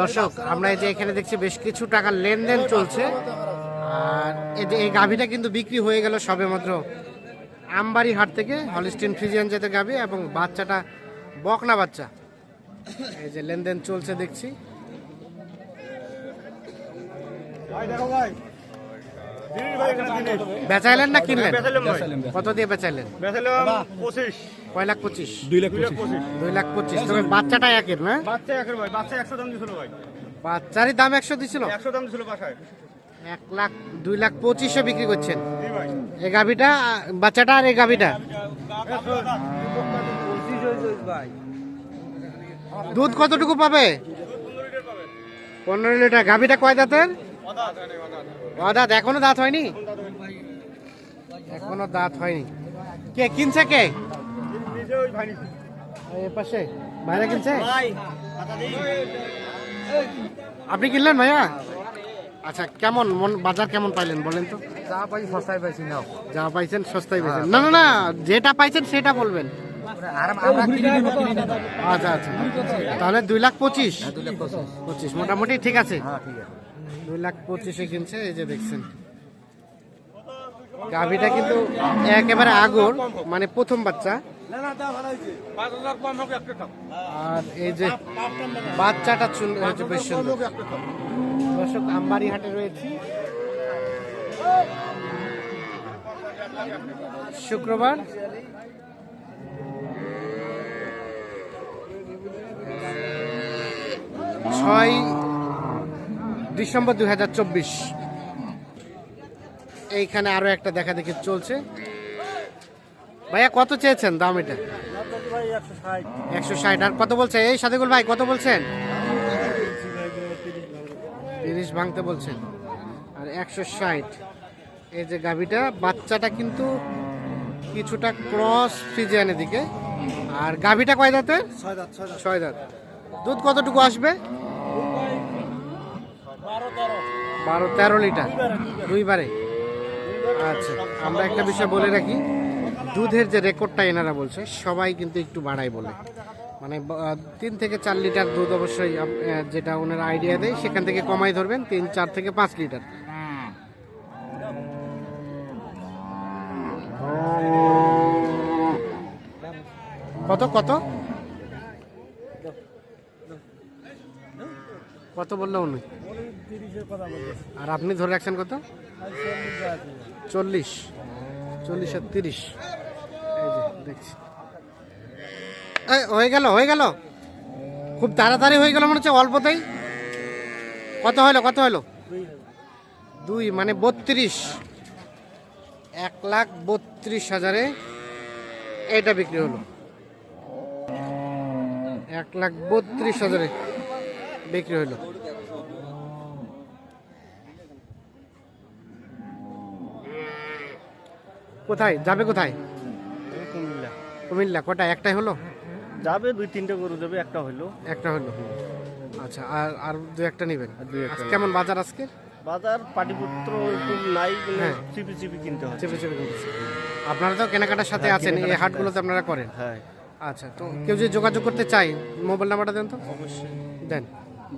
দর্শক, আমরা এই যে এখানে দেখছি বেশ কিছু টাকার লেনদেন চলছে। আর এই যে এই গাভিটা কিন্তু বিক্রি হয়ে গেল সবে মাত্র আমবাড়ি হাট থেকে হলিস্টিন ফ্রিজিয়ান জাতের গাভি এবং বাচ্চাটা বকনা বাচ্চা। এই যে লেনদেন চলছে দেখছি। বেচাইলেন না কিনলেন? কত দিয়ে বেচাইলেন? কয় লাখ পঁচিশ? দুই লাখ পঁচিশ। দুই লাখ পঁচিশ। তবে বাচ্চাটা একের না? বাচ্চা একের ভাই বাচ্চা একশো দাম দিছিল ভাই। বাচ্চারই দাম একশো দিছিল? একশো দাম দিছিল বাসায়। এক লাখ দুই লাখ পঁচিশে বিক্রি করছেন। জি এই গাভিটা বাচ্চাটা আর এই গাভিটা? দুধ কতটুকু পাবে? পনেরো লিটার। গাভিটা কয় দাঁতের? দাঁত এখনও দাঁত হয়নি? এখনও দাঁত হয়নি। কে কিনছে কে? পাশে। ভাইরা কিনছে? আপনি কিনলেন ভাইয়া? আচ্ছা কেমন মন বাজার কেমন পাইলেন বলেন তো? যা পাই সস্তায় পাইছি যা পাইছেন সস্তায় পাইছেন। না না না যেটা পাইছেন সেটা বলবেন। আচ্ছা আচ্ছা। তাহলে দুই লাখ পঁচিশ। দুই লাখ পঁচিশ। পঁচিশ মোটামুটি ঠিক আছে। হ্যাঁ ঠিক আছে। দুই লাখ পঁচিশে কিনছে, এই যে দেখছেন। গাভিটা কিন্তু একেবারে আগর মানে প্রথম বাচ্চা। আর এই যে বাচ্চাটা হচ্ছে বেশ সুন্দর। দর্শক আমবাড়ি হাটে রয়েছি। শুক্রবার। ছয় ডিসেম্বর দুই হাজার চব্বিশ। এইখানে আরও একটা দেখা দেখি চলছে। ভাইয়া কত চেয়েছেন দাম এটা? একশো ষাট। আর কত বলছে? এই সাদেকুল ভাই কত বলছেন? তিরিশ ভাঙতে বলছেন। আর একশো ষাট। এই যে গাভিটা বাচ্চাটা কিন্তু কিছুটা ক্রস ফ্রিজিয়ানের দিকে আর গাভিটা কয় দাঁতে। ছয় দাঁত। দুধ কতটুকু আসবে? বারো, তেরো লিটার। দুইবারে। আচ্ছা আমরা একটা বিষয় বলে রাখি, দুধের যে রেকর্ডটা এনারা বলছে, সবাই কিন্তু একটু বাড়াই বলে। মানে তিন থেকে চার লিটার দুধ অবশ্যই যেটা ওনারা আইডিয়া দেয়, সেখান থেকে কমাই ধরবেন, তিন, চার থেকে পাঁচ লিটার। কত কত? কত বলল উনি? আর আপনি ধরে রাখছেন কত? চল্লিশ। চল্লিশ আর তিরিশ। দেখছি। হয়ে গেল হয়ে গেল। খুব তাড়াতাড়ি হয়ে গেল মনে হচ্ছে অল্পতেই। কত হলো কত হলো? দুই মানে বত্রিশ। এক লাখ বত্রিশ হাজারে এটা বিক্রি হলো। এক লাখ বত্রিশ হাজারে বিক্রি হলো। কোথায়? যাবে কোথায়? কুমিল্লা। কুমিল্লা কটা একটাই হলো? যাবে দুই তিনটা গরু যাবে একটা হইল একটা হলো। আচ্ছা আর আর দু একটা নেবেন? কেমন বাজার আজকে? বাজার পাটিপুত্র একটু নাই হ্যাঁ। চিপি চিপি কিনতে হয় চেপে চেপে কিনতেছে। আপনারা তো কেনাকাটার সাথে হ্যাঁ, আছেন এই হাটগুলোতে আপনারা করেন। হ্যাঁ। আচ্ছা তো কেউ যদি যোগাযোগ করতে চাই মোবাইল নাম্বারটা দেন তো? অবশ্যই। দেন।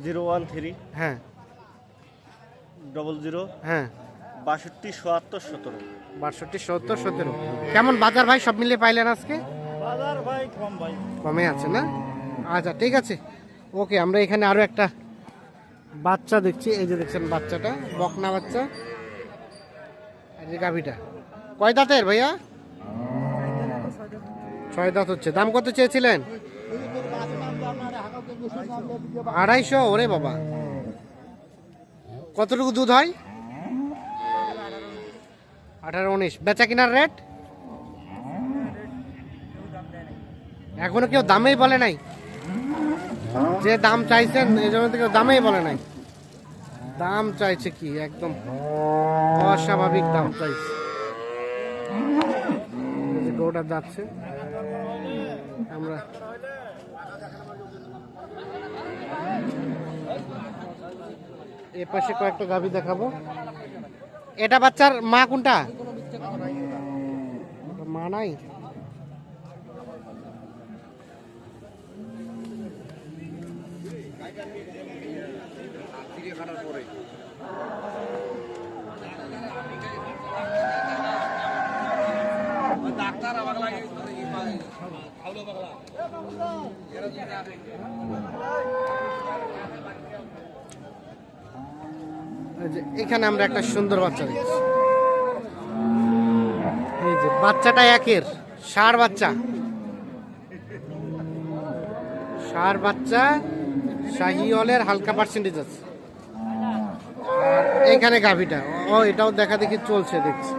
জিরো ওয়ান থ্রি হ্যাঁ। ডবল জিরো হ্যাঁ। বাষট্টি সোয়াত্তর সতেরো। বাষট্টি সত্তর সতেরো। কেমন বাজার ভাই? সব মিলিয়ে পাইলেন আজকে? বাজার ভাই কম ভাই। কমে আছে না? আচ্ছা ঠিক আছে। ওকে আমরা এখানে আরও একটা বাচ্চা দেখছি। এই যে দেখছেন বাচ্চাটা বকনা বাচ্চা। এই যে গাভিটা। কয় দাঁতের ভাইয়া? ছয় দাঁত হচ্ছে। দাম কত চেয়েছিলেন? আড়াইশো ওরে বাবা। কতটুকু দুধ হয়? আঠারো উনিশ। বেচা কিনার রেট এখনও কেউ দামেই বলে নাই। যে দাম চাইছেন, এই জন্য কেউ দামেই বলে নাই। দাম চাইছে কি? একদম অস্বাভাবিক দাম চাইছে। যাচ্ছে। আমরা এ পাশে কয়েকটা গাভি দেখাবো। এটা বাচ্চার মা কোনটা? মা নাই? এই যে এখানে আমরা একটা সুন্দর বাচ্চা দেখছি। এই যে বাচ্চাটা একের, ষাঁড় বাচ্চা। ষাঁড় বাচ্চা শাহিওয়ালের হালকা পার্সেন্টেজ আছে। এখানে গাভিটা, ও এটাও দেখা দেখি চলছে, দেখছি।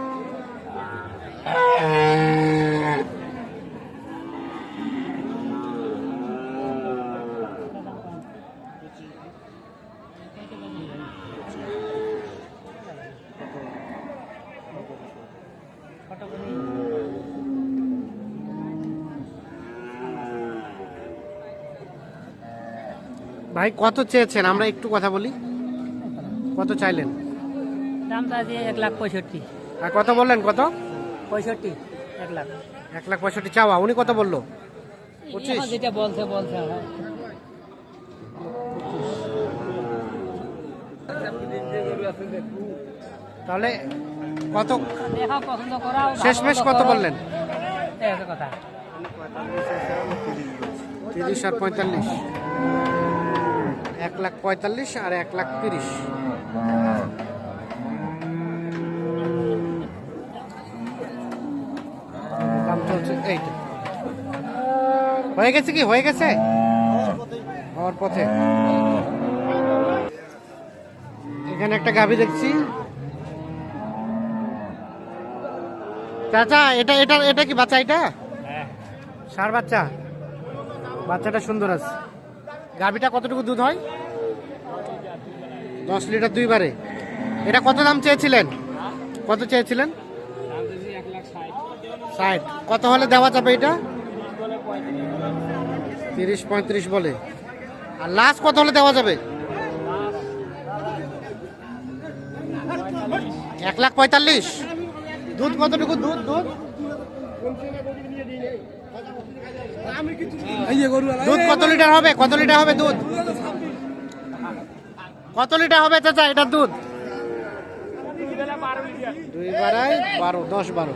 ভাই কত চেয়েছেন? আমরা একটু কথা বলি। কত চাইলেন? দামটা দিয়ে এক লাখ পঁয়ষট্টি। আর কত বললেন কত? পঁয়ষট্টি এক লাখ। এক লাখ পঁয়ষট্টি চাওয়া উনি কত বলল? পঁচিশ। যেটা বলছে বলছে হ্যাঁ। তাহলে কত শেষমেশ কত বললেন? কথা। তিরিশ আর পঁয়তাল্লিশ। এক লাখ পঁয়তাল্লিশ আর এক লাখ তিরিশ। এইটা। হয়ে গেছে কি? হয়ে গেছে? হওয়ার পথে। এখানে একটা গাভি দেখছি। চাচা এটা এটা এটা কি বাচ্চা এটা? ষাঁড় বাচ্চা। বাচ্চাটা সুন্দর আছে। গাভিটা কতটুকু দুধ হয়? দশ লিটার দুইবারে। এটা কত দাম চেয়েছিলেন? কত চেয়েছিলেন? ষাট। কত হলে দেওয়া যাবে এটা? তিরিশ পঁয়ত্রিশ বলে। আর লাস্ট কত হলে দেওয়া যাবে? এক লাখ পঁয়তাল্লিশ। দুধ কতটুকু? দুধ দুধ? দুধ কত লিটার হবে? কত লিটার হবে দুধ? কত লিটার হবে চাচা এটার দুধ? দুই বারাই বারো দশ বারো।